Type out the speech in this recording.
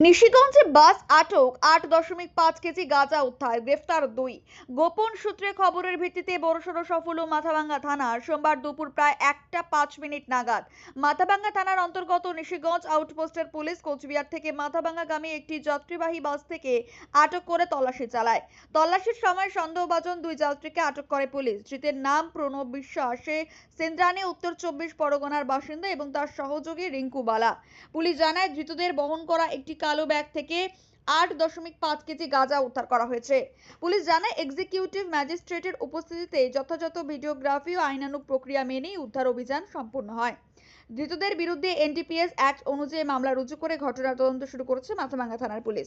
নিশিগঞ্জে বাস আটক, আট দশমিক পাঁচ কেজি গাঁজা উদ্ধার, গ্রেফতার দুই। গোপন সূত্রে খবরের ভিত্তিতে বড়সড় সফল মাথাভাঙ্গা থানার সোমবার দুপুর প্রায় একটা পাঁচ মিনিট নাগাদ। মাথাভাঙ্গা থানার অন্তর্গত নিশিগঞ্জ আউটপোস্টের পুলিশ কোচবিহার থেকে মাথাভাঙ্গাগামী একটি যাত্রীবাহী বাস থেকে আটক করে তল্লাশি চালায়। তল্লাশির সময় সন্দেহভাজন দুই যাত্রীকে আটক করে পুলিশ। ধৃতের নাম প্রণব বিশ্বাস, সে সেন্দ্রানী উত্তর চব্বিশ পরগনার বাসিন্দা এবং তার সহযোগী রিঙ্কু বালা। পুলিশ জানায়, ধৃতদের বহন করা একটি কালো ব্যাগ থেকে আট দশমিক পাঁচ কেজি গাঁজা উদ্ধার করা হয়েছে। পুলিশ জানায় এক্সিকিউটিভ ম্যাজিস্ট্রেটের উপস্থিতিতে যথাযথ ভিডিওগ্রাফি ও আইনানুগ প্রক্রিয়া মেনেই উদ্ধার অভিযান সম্পূর্ণ হয়। ধৃতদের বিরুদ্ধে এনডিপিএস অ্যাক্ট অনুযায়ী মামলা রুজু করে ঘটনার তদন্ত শুরু করেছে মাথাভাঙ্গা থানার পুলিশ।